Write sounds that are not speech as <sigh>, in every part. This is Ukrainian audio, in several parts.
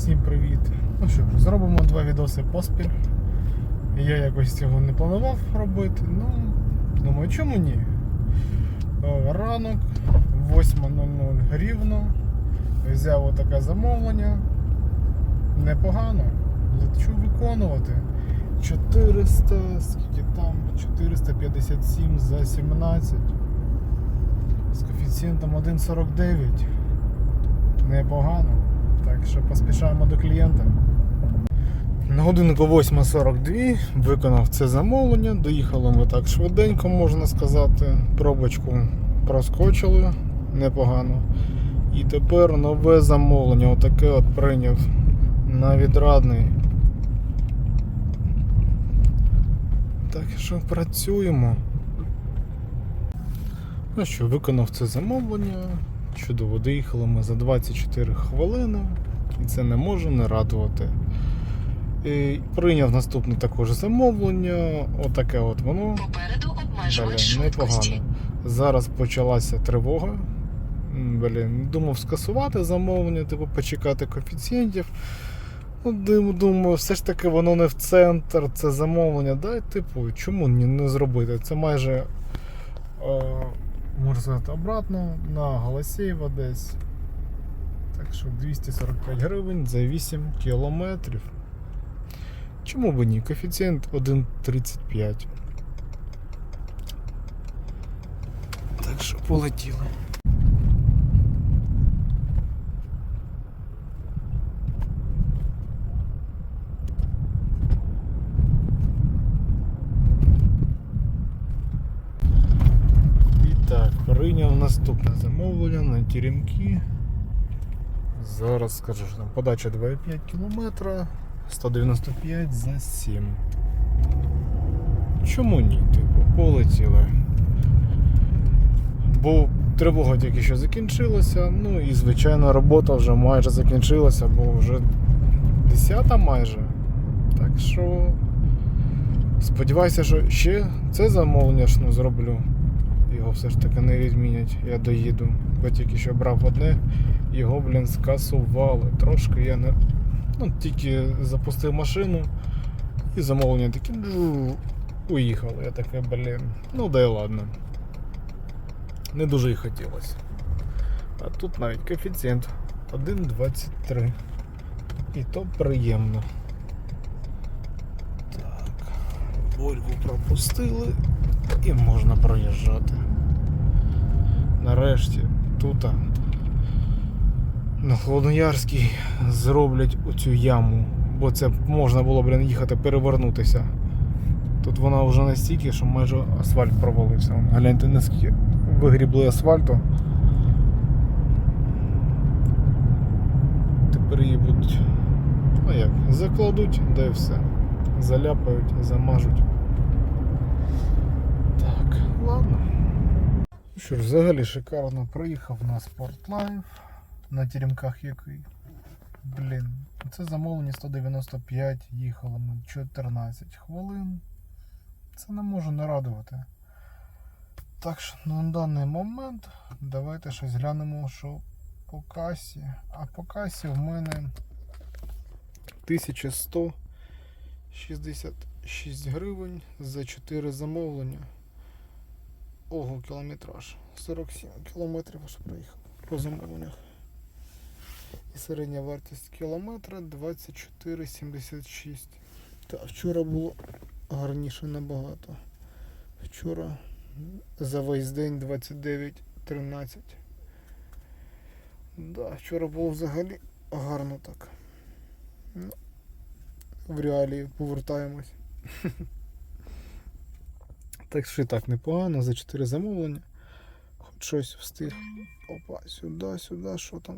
Всім привіт. Ну що, зробимо два відоси поспіль. Я якось цього не планував робити. Ну, думаю, чому ні? Ранок, 8.00 рівно. Взяв отаке замовлення. Непогано. Лечу виконувати. 400, скільки там? 457 за 17. З коефіцієнтом 1,49. Непогано. Так що поспішаємо до клієнта. На годинку 8.42 виконав це замовлення. Доїхали ми так швиденько, можна сказати. Пробочку проскочили непогано. І тепер нове замовлення. Отаке от прийняв на відрадний. Так що працюємо. Ну що, виконав це замовлення. Чудово, доїхали ми за 24 хвилини, і це не може не радувати. І прийняв наступне також замовлення. Отаке от воно. Попереду непогано. Зараз почалася тривога. Блін, думав скасувати замовлення, типу почекати коефіцієнтів. Ну, думаю, все ж таки воно не в центр, це замовлення. Дай, типу, чому не зробити? Це майже, е, можна сказати, обратно на Голосієва десь. Так що 245 гривень за 8 кілометрів. Чому б ні? Коефіцієнт 1,35. Так що полетіли. І так, прийняв наступне замовлення на теремки. Зараз скажу, що там подача 2,5 км, 195 за 7. Чому ні? Типу, полетіли. Бо тривога тільки що закінчилася, ну і звичайно робота вже майже закінчилася, бо вже 10 майже. Так що сподіваюся, що ще це замовлення зроблю. Його все ж таки не відмінять, я доїду. Бо тільки що брав одне, його, блін, скасували. Трошки я не. Ну, тільки запустив машину і замовлення такі джу, уїхали. Я таке, блін. Ну да й ладно. Не дуже і хотілося. А тут навіть коефіцієнт 1,23. І то приємно. Так. Вольву пропустили і можна проїжджати. Нарешті тут на Холодноярській зроблять оцю яму, бо це можна було блін, їхати перевернутися. Тут вона вже настільки, що майже асфальт провалився. Гляньте, наскільки вигрібли асфальту. Тепер її будуть. Ну як, закладуть, да і все. Заляпають, замажуть. Ладно. Що ж, взагалі шикарно проїхав на Спортлайф на теремках який. Блін, це замовлення 195, їхало ми 14 хвилин. Це не може не радувати. Так що на даний момент давайте щось глянемо, що по касі. А по касі в мене 1166 гривень за 4 замовлення. Ого, кілометраж. 47 кілометрів аж проїхав по замовленнях. І середня вартість кілометра 24,76. Та вчора було гарніше набагато. Вчора за весь день 29,13. Да, вчора було взагалі гарно так. Ну, в реалії повертаємось. <laughs> Так що і так непогано, за 4 замовлення. Хоч щось встиг. Опа, сюди, сюди, що там?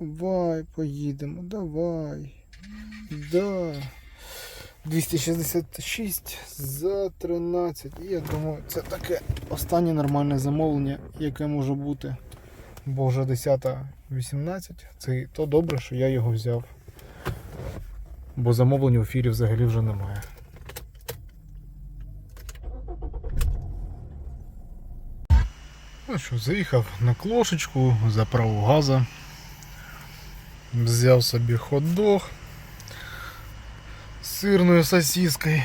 Давай, поїдемо, давай. Да. 266 за 13. І я думаю, це таке останнє нормальне замовлення, яке може бути. Бо вже 10.18. Це то добре, що я його взяв. Бо замовлень в ефірі взагалі вже немає. Ну що, заїхав на клошечку, заправив газа. Взяв собі хот-дог з сирною сосіскою.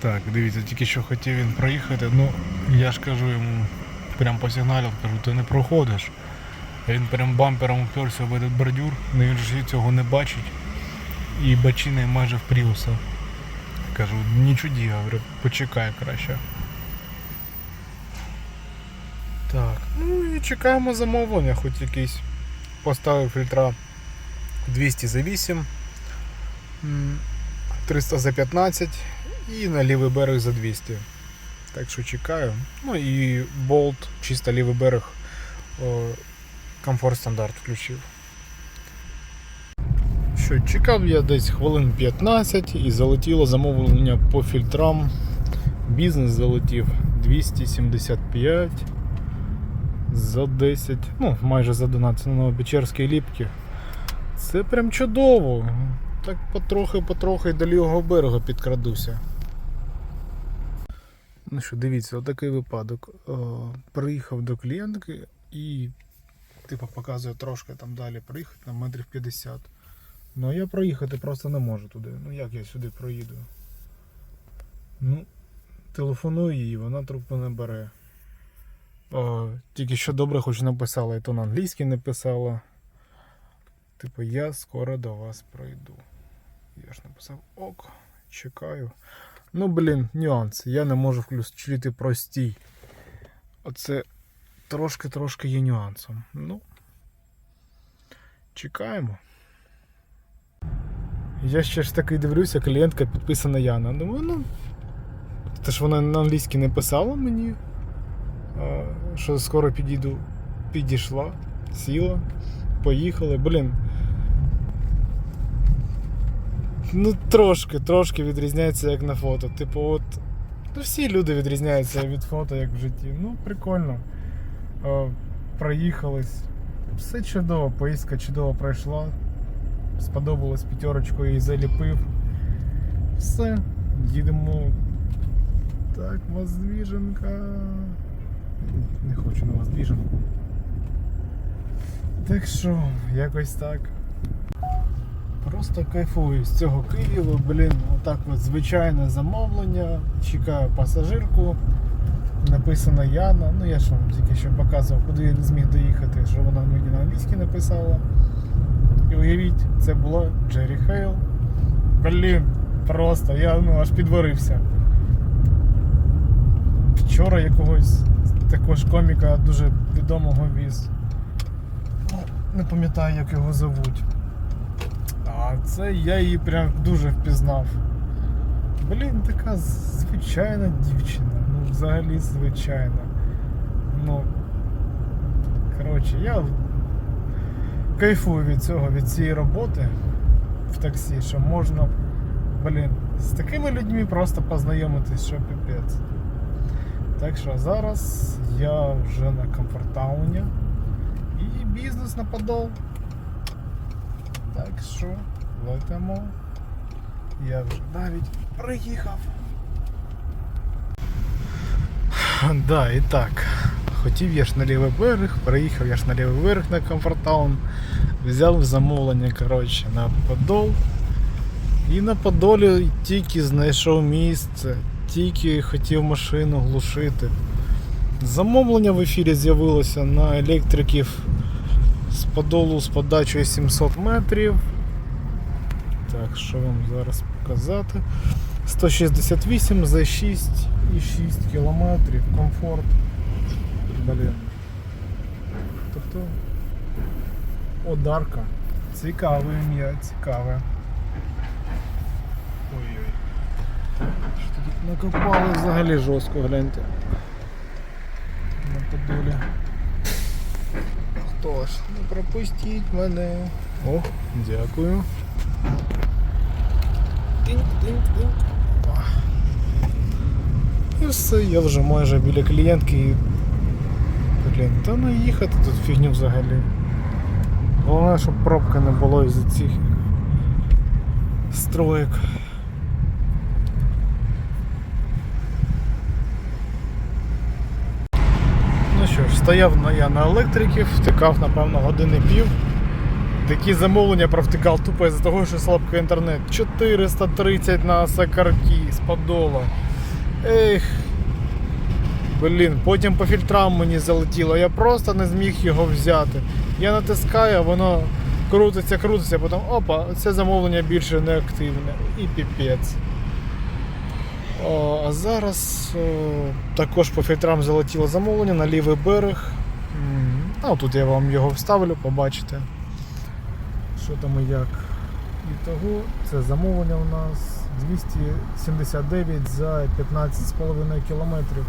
Так, дивіться, тільки що хотів він проїхати. Ну, я ж кажу йому, прям по сигналу, кажу, ти не проходиш. Він прям бампером уперся в этот бордюр, ну він ж цього не бачить. І бачини майже в Пріуса. Кажу, не чуді, говорю, почекай краще. Так, ну і чекаємо замовлення, хоч якийсь. Поставив фільтра 200 за 8, 300 за 15 і на лівий берег за 200. Так що чекаю. Ну і болт, чисто лівий берег, комфорт стандарт включив. Що, чекав я десь хвилин 15 і залетіло замовлення по фільтрам. Бізнес залетів 275 за 10, ну майже за 12 на Новопечерській ліпки. Це прям чудово. Так потрохи-потрохи до лівого берега підкрадуся. Ну що, дивіться, отакий випадок. Е, приїхав до клієнтки і, типу, показує трошки там далі проїхати на метрів 50. Ну я проїхати просто не можу туди. Ну як я сюди проїду? Ну, телефоную їй, вона трубку не бере. Тільки що добре, хоч написала, і то на англійській не писала. Типу, я скоро до вас пройду. Я ж написав ок, чекаю. Ну, блін, нюанс. Я не можу включити простій. Оце трошки-трошки є нюансом. Ну. Чекаємо. Я ще ж таки дивлюся, клієнтка підписана Яна. Думаю, ну. Те ж вона на англійській не писала мені, що скоро підійду. Підійшла, сіла, поїхали. Блін. Ну, трошки, трошки відрізняється як на фото. Типу, от. Ну, всі люди відрізняються від фото, як в житті. Ну, прикольно. О, проїхались. Все чудово, поїздка чудово пройшла. Сподобалось п'ятерочкою і заліпив. Все, їдемо. Так, воздвіженка. Не хочу на воздвіженку. Так що, якось так. Просто кайфую з цього Києва, блін, отак от звичайне замовлення. Чекаю пасажирку. Написано Яна. Ну я ж вам тільки що показував, куди я не зміг доїхати, що вона мені на англійській написала. І уявіть, це була Джері Хейл. Блін, просто я ну, аж підварився. Вчора якогось також коміка дуже відомого віз. Ну, Не пам'ятаю, як його зовуть. А це я її прям дуже впізнав. Блін, така звичайна дівчина. Ну, взагалі звичайна. Ну. Коротше, я кайфую від цього, від цієї роботи в таксі, що можна, блін, з такими людьми просто познайомитись, що. Так що зараз я вже на комфортауні і бізнес на подол. Так що летимо. Я вже навіть приїхав. Да, і так. Хотів я ж на лівий берег, приїхав я ж на лівий берег на комфортаун, взяв замовлення коротше, на Подол. І на Подолі тільки знайшов місце, тільки хотів машину глушити. Замовлення в ефірі з'явилося на електриків з Подолу з подачею 700 метрів. Так, що вам зараз показати? 168 за 6,6 кілометрів. Комфорт. Блін. Тобто Одарка. Цікаве ім'я, цікаве. Ой-ой. Що тут накопали взагалі жорстко, гляньте. На подолі. Хто ж? Не пропустіть мене. О, дякую. Тинь-тинь-тинь. І все, я вже майже біля клієнтки. і, Блін, та ну їхати тут фігню взагалі. Головне, щоб пробки не було із цих строєк. Ну що ж, стояв я на електриків, втикав, напевно, години пів. Такі замовлення провтикав тупо із-за того, що слабкий інтернет. 430 на Сакарті з Подола. Ех. Блін, потім по фільтрам мені залетіло, я просто не зміг його взяти. Я натискаю, воно крутиться, крутиться, потім опа, це замовлення більше не активне. І піпець. А зараз також по фільтрам залетіло замовлення на лівий берег. А тут я вам його вставлю, побачите. Що там і як. І того це замовлення у нас 279 за 15,5 кілометрів.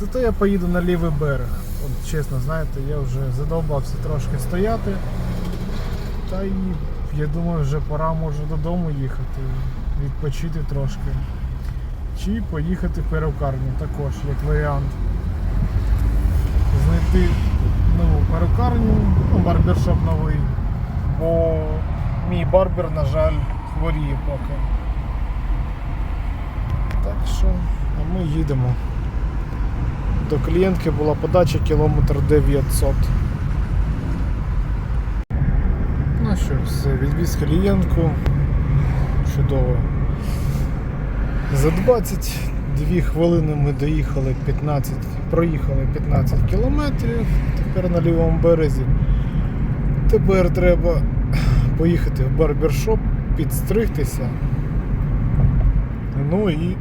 Зато я поїду на лівий берег. От чесно, знаєте, я вже задовбався трошки стояти. Та і я думаю, вже пора може додому їхати, відпочити трошки. Чи поїхати в перукарню також, як варіант. Знайти нову перукарню, ну, барбершоп новий. Бо мій барбер, на жаль, хворіє поки. Так що, а ми їдемо. До клієнтки була подача кілометр 900. Ну що, все, відвіз клієнтку. Чудово. За 22 хвилини ми доїхали 15, проїхали 15 кілометрів. Тепер на лівому березі. Тепер треба поїхати в барбершоп, підстригтися. Ну і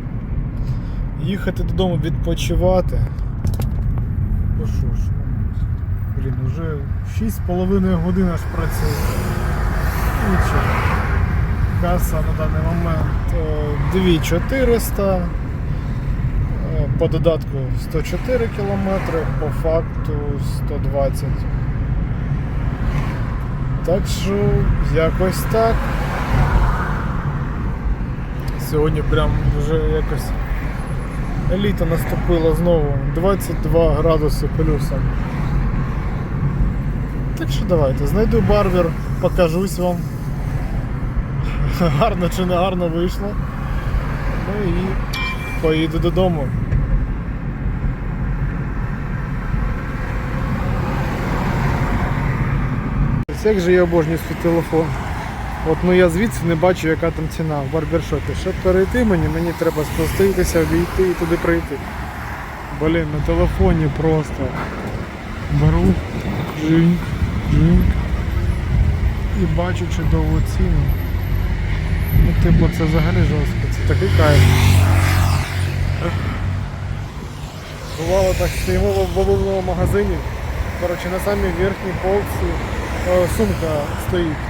їхати додому відпочивати. Ну що ж, блін, вже 6,5 годин аж працює. Нічого. Каса на даний момент е, 2400. е, По додатку 104 кілометри, по факту 120. Так що якось так. Сьогодні прям вже якось літо наступило знову. 22 градуси плюсом. Так що давайте, знайду барбер, покажусь вам. <laughs> Гарно чи не гарно вийшло. Ну і поїду додому. Ось Як же я обожнюю свій телефон. От ну я звідси не бачу, яка там ціна в барбершопі. Щоб перейти мені, мені треба спуститися, обійти і туди прийти. Блін, на телефоні просто беру, джинк, джинк і бачу чудову ціну. Ну, типу, це взагалі жорстко, це такий кайф. Бувало так, стоїмо в бабовому магазині. Коротше, на самій верхній полці е, сумка стоїть.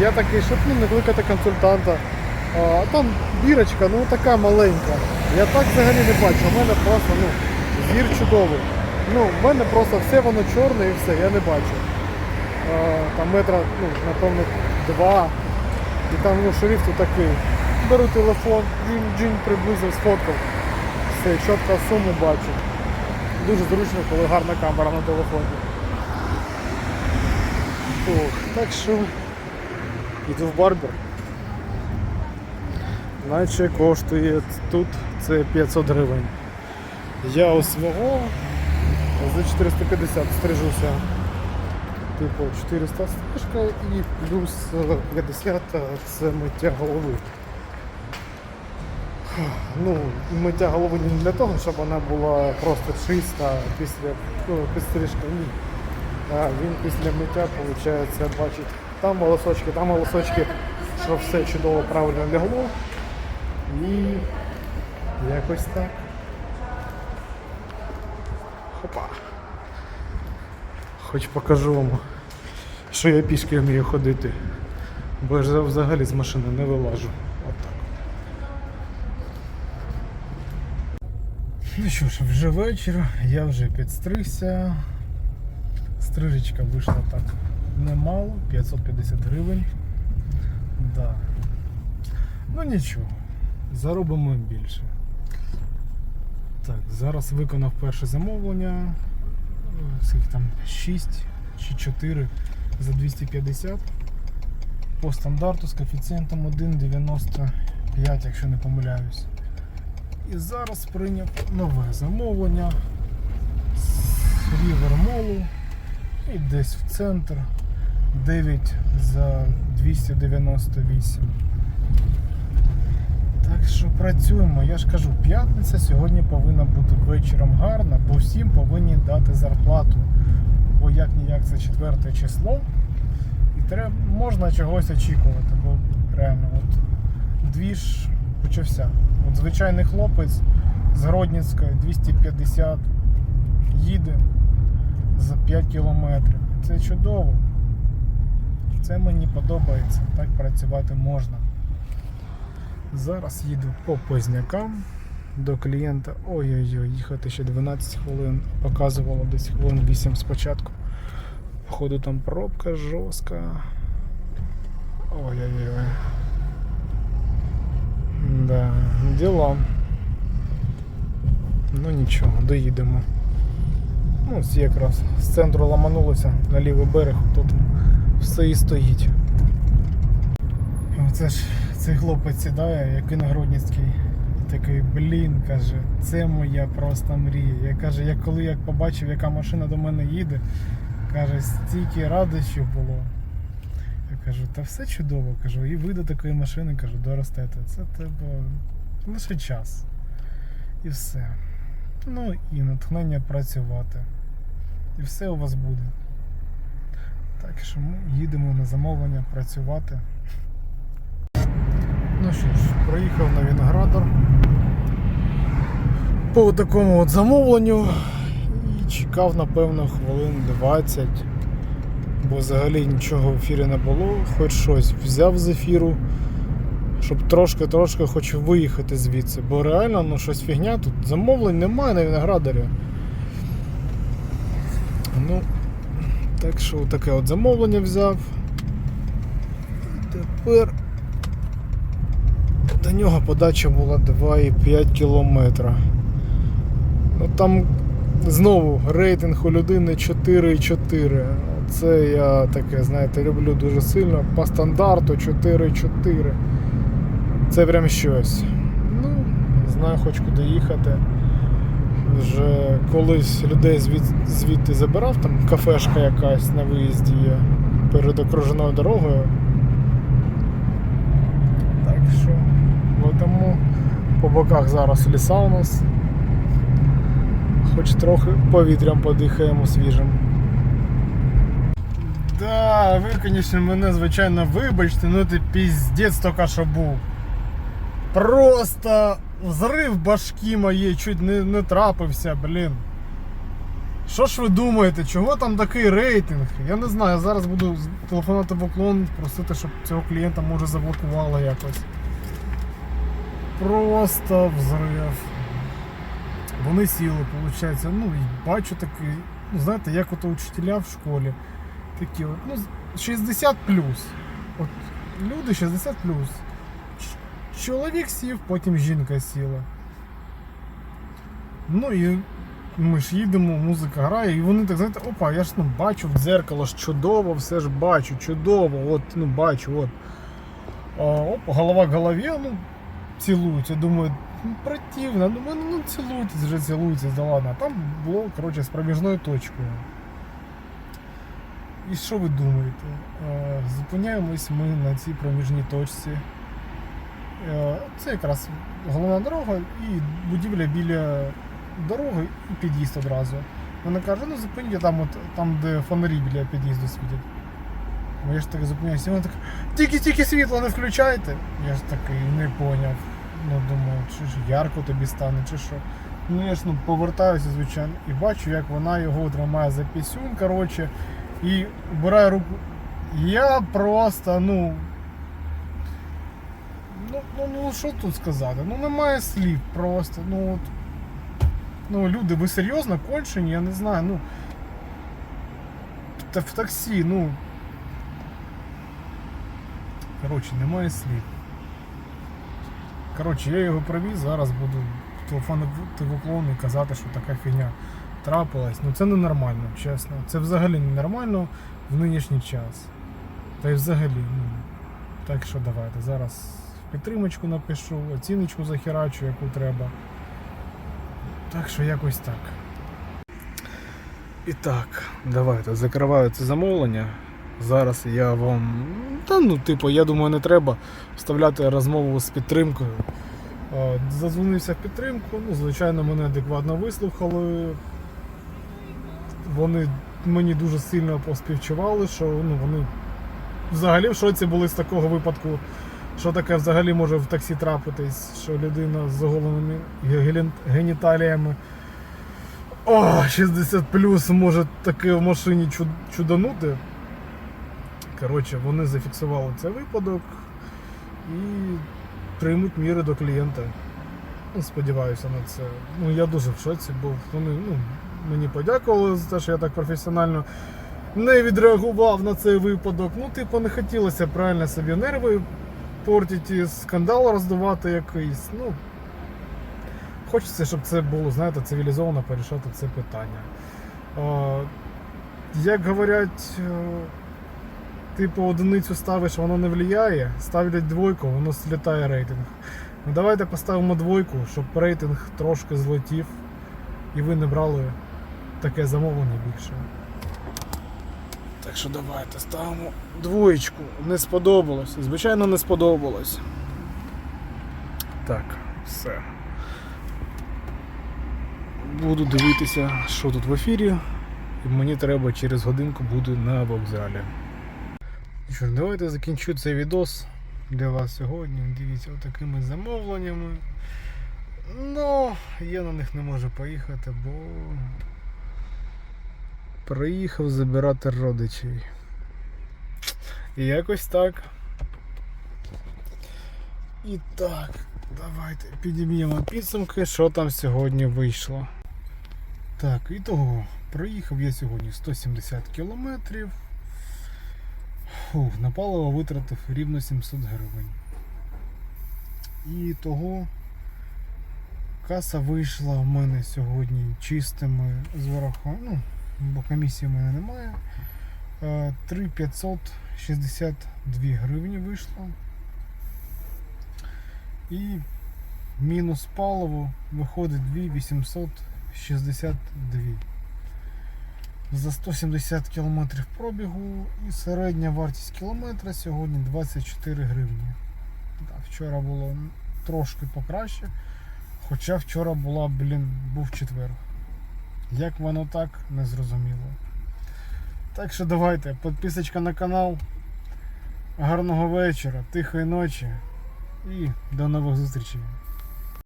Я такий, щоб ну, не кликати консультанта. А там бірочка, ну така маленька. Я так взагалі не бачу. У мене просто ну, зір чудовий. Ну, в мене просто все воно чорне і все, я не бачу. А, там метра, ну, напевно, два. І там ну, шрифт такий. Беру телефон, джинь-джинь, приблизив, сфоткав. Все, чітко суму бачу. Дуже зручно, коли гарна камера на телефоні. Ох, так що йду в барбер. Наче коштує тут це 500 гривень. Я у свого за 450 стрижуся. Типу 400 стрижка і плюс е, 50 це миття голови. Ну, миття голови не для того, щоб вона була просто чиста після ну, підстрижки, ні. А він після миття, виходить, бачить там волосочки, там волосочки, що все чудово правильно лягло. І якось так. Хопа. Хоч покажу вам, що я пішки вмію ходити. Бо я взагалі з машини не вилажу. Отак. Ну що ж, вже вечір, я вже підстригся. Стрижечка вийшла так немало, 550 гривень. Да. Ну нічого, заробимо більше. Так, зараз виконав перше замовлення. Скільки там 6 чи 4 за 250 по стандарту з коефіцієнтом 1,95, якщо не помиляюсь. І зараз прийняв нове замовлення з Рівермолу і десь в центр 9 за 298. Так що працюємо. Я ж кажу, п'ятниця сьогодні повинна бути вечором гарна, бо всім повинні дати зарплату. Бо як ніяк це четверте число. І треба, можна чогось очікувати, бо реально от двіж почався. От звичайний хлопець з Гродніцька 250 їде за 5 кілометрів. Це чудово. Це мені подобається. Так працювати можна. Зараз їду по Познякам до клієнта. Ой-ой-ой, їхати ще 12 хвилин. Показувало десь хвилин 8 спочатку. Походу там пробка жорстка. Ой-ой-ой. Да, діла. Ну нічого, доїдемо. Ну, ось якраз з центру ламанулося на лівий берег, тут все і стоїть. Оце ж цей хлопець сідає, як іногродницький. Такий, блін, каже, це моя просто мрія. Я каже, я коли як побачив, яка машина до мене їде, каже, стільки радощів було. Я кажу, та все чудово, кажу, і ви до такої машини, кажу, доростете. Це тебе лише час. І все. Ну і натхнення працювати. І все у вас буде. Так що ми їдемо на замовлення працювати. Ну що ж, проїхав на Віноградар по такому от замовленню. І чекав, напевно, хвилин 20, бо взагалі нічого в ефірі не було, хоч щось взяв з ефіру, щоб трошки-трошки хоч виїхати звідси, бо реально ну щось фігня тут. Замовлень немає на Віноградарі. Ну, так що таке от замовлення взяв. Тепер до нього подача була 2,5 кілометра. Ну там знову рейтинг у людини 4,4. Це я таке, знаєте, люблю дуже сильно. По стандарту 4,4. Це прям щось. Ну, знаю, хоч куди їхати. Вже колись людей звід, звідти забирав, там кафешка якась на виїзді є перед окружною дорогою. Так що, тому по боках зараз ліса у нас. Хоч трохи повітрям подихаємо свіжим. Да, ви, звісно, мене, звичайно, вибачте, ну ти піздець тільки що був. Просто взрив башки моєї чуть не, не трапився, блін. Що ж ви думаєте, чого там такий рейтинг? Я не знаю, я зараз буду телефонувати в уклон, просити, щоб цього клієнта може заблокувало якось. Просто взрив. Вони сіли, виходить. Ну і бачу такий, ну знаєте, як ото учителя в школі. Такі от, ну, 60 плюс. От люди 60 плюс. Чоловік сів, потім жінка сіла. Ну і ми ж їдемо, музика грає, і вони так, знаєте, опа, я ж ну бачу в дзеркало ж чудово, все ж бачу, чудово, от, ну бачу, от. А, оп, голова к голові, ну, цілуються. Думаю, ну, противно, ну, ну, ну цілуйтесь вже цілуйтесь, да ладно. Там було, коротше, з проміжною точкою. І що ви думаєте? Е, Зупиняємось ми на цій проміжній точці. Е, Це якраз головна дорога і будівля біля дороги і під'їзд одразу. Вона каже, ну зупиніть там, от, там де фонарі біля під'їзду світять. Ну, Я ж так зупиняюся, вона так, тільки-тільки світло не включайте. Я ж такий не поняв. Ну думаю, чи ж ярко тобі стане, чи що. Ну я ж ну, повертаюся, звичайно, і бачу, як вона його тримає за пісюн, коротше, і вбирає руку. Я просто, ну. Ну, ну, ну що тут сказати? Ну немає слів просто. Ну от. Ну, люди, ви серйозно кончені, я не знаю, ну. Та в таксі, ну. Коротше, немає слів. Коротше, я його привіз, зараз буду телефонувати в уклон і казати, що така фігня трапилась. Ну це ненормально, чесно. Це взагалі ненормально в нинішній час. Та й взагалі, ну. Так що давайте. Зараз підтримочку напишу, оціночку захерачу, яку треба. Так що якось так. І так, давайте закриваю це замовлення. Зараз я вам. Та ну, типу, я думаю, не треба вставляти розмову з підтримкою. Е, Задзвонився в підтримку, ну, звичайно, мене адекватно вислухали. Вони мені дуже сильно поспівчували, що ну, вони взагалі в шоці були з такого випадку, що таке взагалі може в таксі трапитись, що людина з оголеними ге- геніталіями о, 60 плюс може таке в машині чуданути. Коротше, вони зафіксували цей випадок і приймуть міри до клієнта. Ну, сподіваюся на це. Ну, я дуже в шоці був. Вони ну, мені подякували за те, що я так професіонально не відреагував на цей випадок. Ну, типу, не хотілося правильно собі нерви портити, скандал роздувати якийсь. Ну, хочеться, щоб це було, знаєте, цивілізовано порішати це питання. Е, як говорять, е, типу одиницю ставиш, воно не впливає, ставлять двойку, воно злітає рейтинг. Ну давайте поставимо двойку, щоб рейтинг трошки злетів і ви не брали таке замовлення більше. Так що давайте ставимо двоєчку. Не сподобалось. Звичайно, не сподобалось. Так, все. Буду дивитися, що тут в ефірі. І мені треба через годинку бути на вокзалі. Що ж, давайте закінчу цей відос для вас сьогодні. Дивіться, отакими замовленнями. Ну, я на них не можу поїхати, бо приїхав забирати родичей. І якось так. І так, давайте підіб'ємо підсумки, що там сьогодні вийшло. Так, і того, проїхав я сьогодні 170 кілометрів. Фух, на паливо витратив рівно 700 гривень. І того каса вийшла в мене сьогодні чистими з врахуванням, ну, бо комісії в мене немає. Е, 3562 гривні вийшло. І мінус паливо виходить 2862. За 170 км пробігу і середня вартість кілометра сьогодні 24 гривні. Да, вчора було трошки покраще. Хоча вчора була, блін, був четвер. Як воно так, не зрозуміло. Так що давайте, підписочка на канал. Гарного вечора, тихої ночі і до нових зустрічей.